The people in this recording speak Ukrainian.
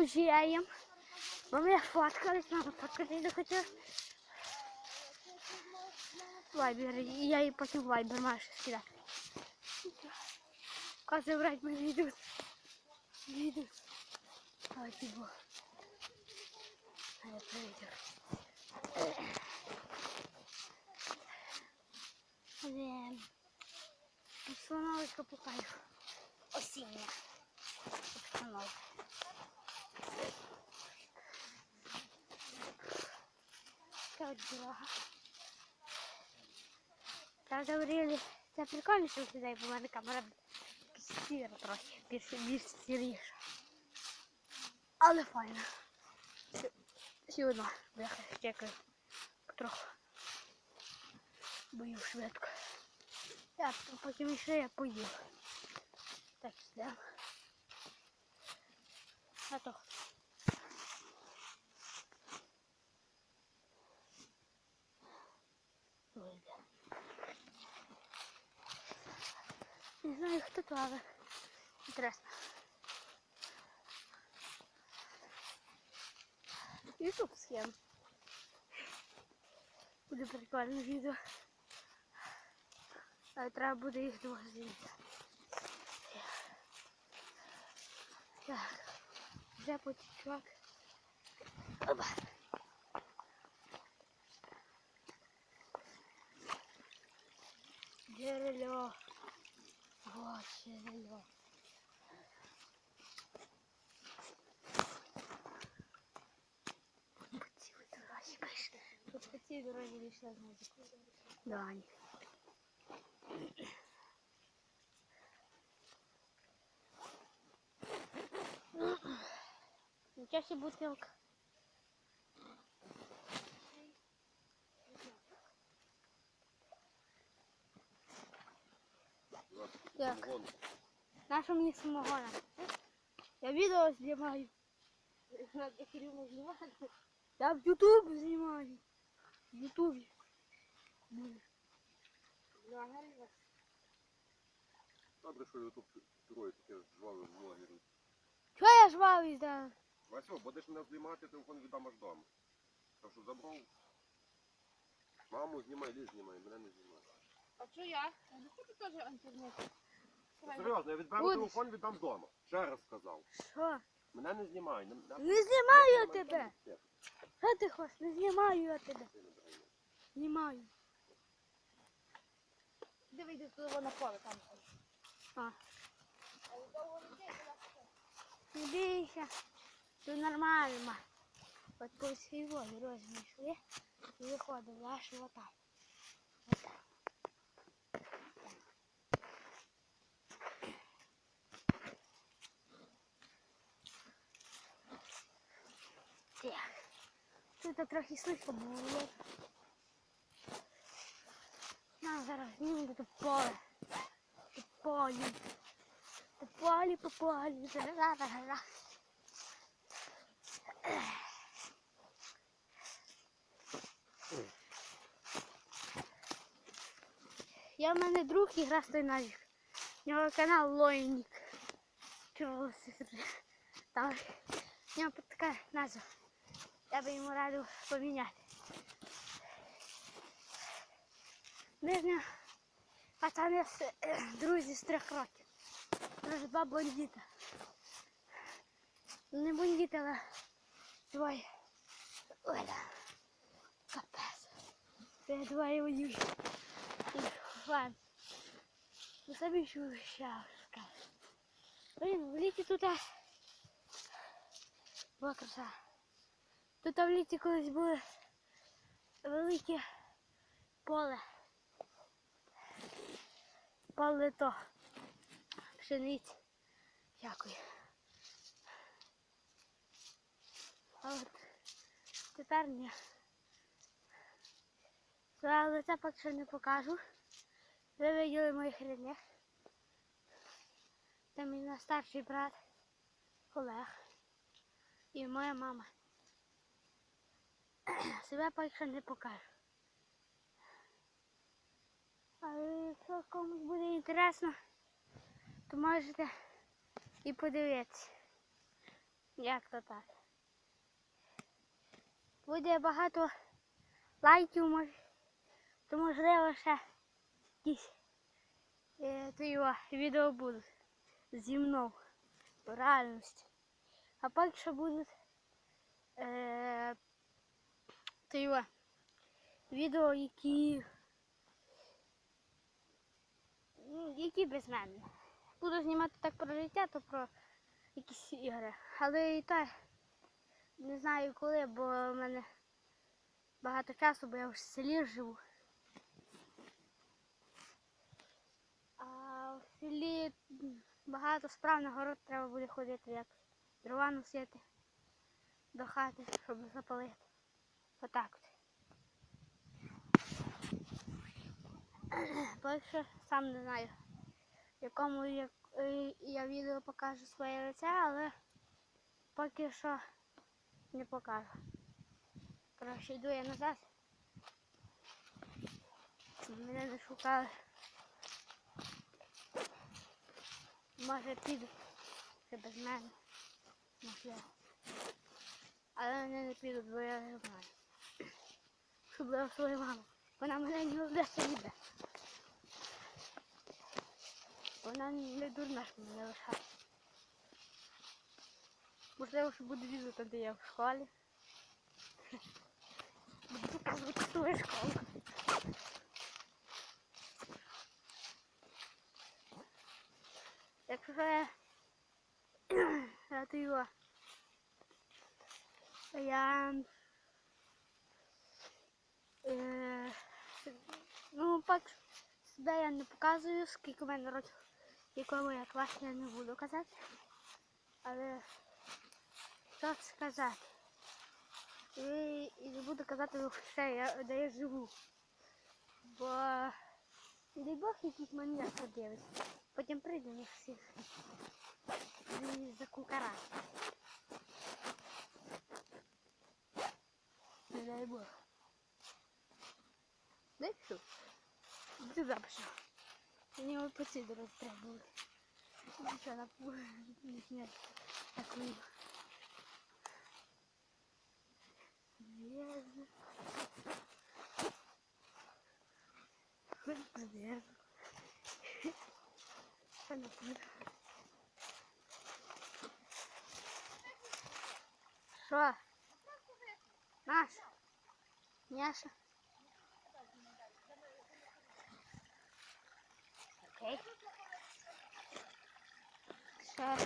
музеєм. Бо ми фоткались, мама фоткатись захотіла. Вайбер, і я їй потім в вайбер маєш скидати. Каже, брать, мене йдуть. Не йдуть. Ай, ти бог. А я прийду. Блін. Обстановочка по кайфу. Осіння. Обстановка. Така от дорога. Правда, говорили, це прикольно, що сюди, бо в мене камера сіра трохи, більш, більш сіріша. Але файно. Ще одна, бляха, чекаю. Трохи. Бою швидко. Я потім ще я поїв. Так, йдемо. А то. знаю, хто то, але інтересно. Ютуб схем. Буде прикольне відео. Але треба буде їх двох зняти. Так. Вже потічок. Оба. Джерельо. Вот джерельо. По цій дорозі пішли. Тут по цій дорозі вийшла знаєте. Да, ні. Нічого себе бутилка. Так. Наша мені самогона. Я відео знімаю. Надо Кирилу знімати. Я в Ютуб знімаю. В Ютубі. Добре, що ютуб керує таке жваве блогери. Чого я жвавий здав? Васьо, будеш мене знімати, телефон віддам аж дома. Так що забрав. Маму знімай, ліз знімай, мене не знімай. А що я? Я не хочу теж інтернет. Серйозно, я відберу Будеш. телефон, віддам вдома. Ще раз сказав. Що? Мене не знімай. Не, не, Не знімаю я тебе. Що ти хочеш? Не знімаю я тебе. Знімаю. Де вийде туди на поле там. А. Не бійся. Все нормально. От по цій воді розмішли і виходимо аж отам. Отам. Так. Тут трохи слизько було. На, зараз знімемо до поле. До полі. До полі, по полі. Зараз. Я в мене друг і гра стоїть навік. У нього канал Лойнік. Чого Там в нього така назва. Я би йому радив поміняти. Ним пацани е, друзі з трьох років. Два бандита. Не бандити, але двоє. Да. Капець. Це двоє воюють. Фан. Ну самі що ще скажу. Блін, в літі тут була краса. Тут в літі колись було велике поле. Поле то. Пшениць. Дякую. А от тепер ні. Своє лице поки що не покажу. Ви виділи моїх рідних. Це мій найстарший брат Олег і моя мама. Себе поки не покажу. Але якщо комусь буде інтересно, то можете і подивитися. Як то так? Буде багато лайків, то можливо ще якісь то його відео будуть зі мною в реальності. А поки що будуть е, його відео, які, ну, які без мене. Буду знімати так про життя, то про якісь ігри. Але і так не знаю коли, бо в мене багато часу, бо я в селі живу. А в селі багато справ на город треба буде ходити, як дрова носити до хати, щоб запалити. Отак от. Що сам не знаю, якому я, е, я відео покажу своє лице, але поки що не покажу. Коротше, йду я назад. Мене не шукали. Може піду. Це без мене. Можливо. Але вони не підуть, бо я не знаю. Особливо свою маму. Вона мене не лише їде. Вона не дурна, що мене лишає. Можливо, що буде відео, там, де я в школі. Буду показувати свою школу. Якщо я його. Я ну пак себе я не показую, скільки мене років, якому я клас я не буду казати. Але що сказати? І, і не буду казати ще, я, де я живу. Бо не дай Бог якийсь маньяк подивиться. Потім прийде їх всіх. І за кукара. Не дай Бог. Дай що? Ти запишу. Мені от по цій дорозі треба було. Нічого, на не зняти таку. Зв'язно. Зв'язно. Що не буду. Що? Наша? Няша? Окей. Що?